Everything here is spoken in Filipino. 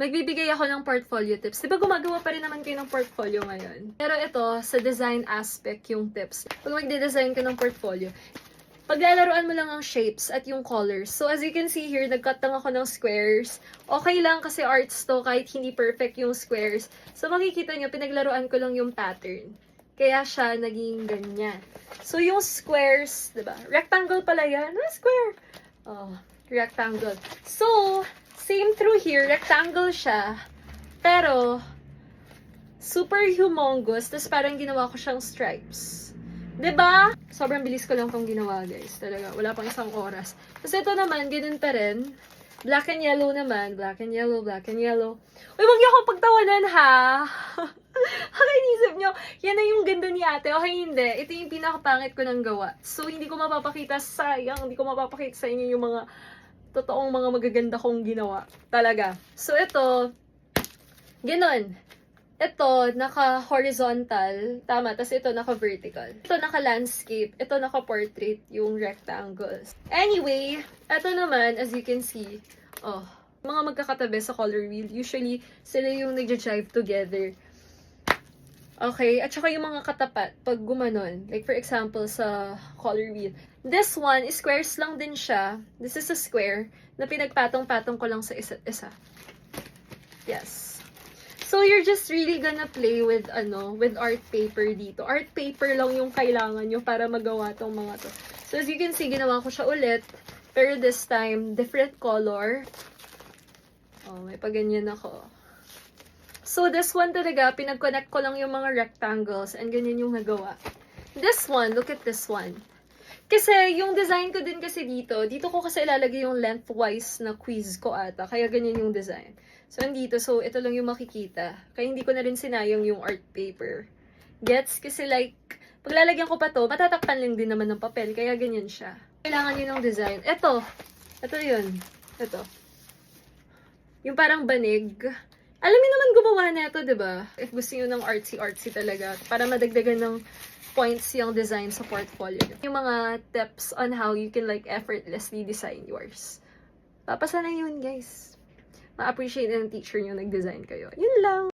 magbibigay ako ng portfolio tips. Di ba gumagawa pa rin naman kayo ng portfolio ngayon? Pero ito, sa design aspect yung tips. Pag magde-design ka ng portfolio, paglalaruan mo lang ang shapes at yung colors. So, as you can see here, nag-cut lang ako ng squares. Okay lang kasi arts to kahit hindi perfect yung squares. So, makikita nyo, pinaglaruan ko lang yung pattern. Kaya siya naging ganyan. So, yung squares, ba? Rectangle pala yan. Ah, square! Oh, rectangle. So, same through here, rectangle siya. Pero, super humongous. Tapos parang ginawa ko siyang stripes. ba? Sobrang bilis ko lang tong ginawa, guys. Talaga, wala pang isang oras. Tapos ito naman, ganun pa rin. Black and yellow naman. Black and yellow, black and yellow. Uy, wag niyo akong pagtawanan, ha? Okay, inisip nyo, yan na yung ganda ni ate. Okay, hindi. Ito yung pinakapangit ko ng gawa. So, hindi ko mapapakita, sayang, hindi ko mapapakita sa inyo yung mga totoong mga magaganda kong ginawa. Talaga. So, ito, ganun. Ito, naka-horizontal. Tama. Tapos ito, naka-vertical. Ito, naka-landscape. Ito, naka-portrait. Yung rectangles. Anyway, ito naman, as you can see, oh, mga magkakatabi sa color wheel. Usually, sila yung nagja-jive together. Okay? At saka yung mga katapat, pag gumanon. Like, for example, sa color wheel. This one, squares lang din siya. This is a square na pinagpatong-patong ko lang sa isa't isa. Yes. So, you're just really gonna play with, ano, with art paper dito. Art paper lang yung kailangan nyo para magawa tong mga to. So, as you can see, ginawa ko siya ulit. Pero this time, different color. Oh, may paganyan ako. So, this one talaga, pinag-connect ko lang yung mga rectangles and ganyan yung nagawa. This one, look at this one. Kasi, yung design ko din kasi dito, dito ko kasi ilalagay yung lengthwise na quiz ko ata. Kaya ganyan yung design. So, andito. So, ito lang yung makikita. Kaya hindi ko na rin sinayang yung art paper. Gets? Kasi like, paglalagyan ko pa to, matatakpan lang din naman ng papel. Kaya ganyan siya. Kailangan yun ng design. Ito. Ito yun. Ito. Yung parang banig. Alam niyo naman gumawa na ito, di ba? If gusto niyo ng artsy-artsy talaga, para madagdagan ng points yung design sa portfolio. niyo. Yung mga tips on how you can like effortlessly design yours. Papasa na yun, guys. Ma-appreciate ng teacher niyo nag-design kayo. Yun lang.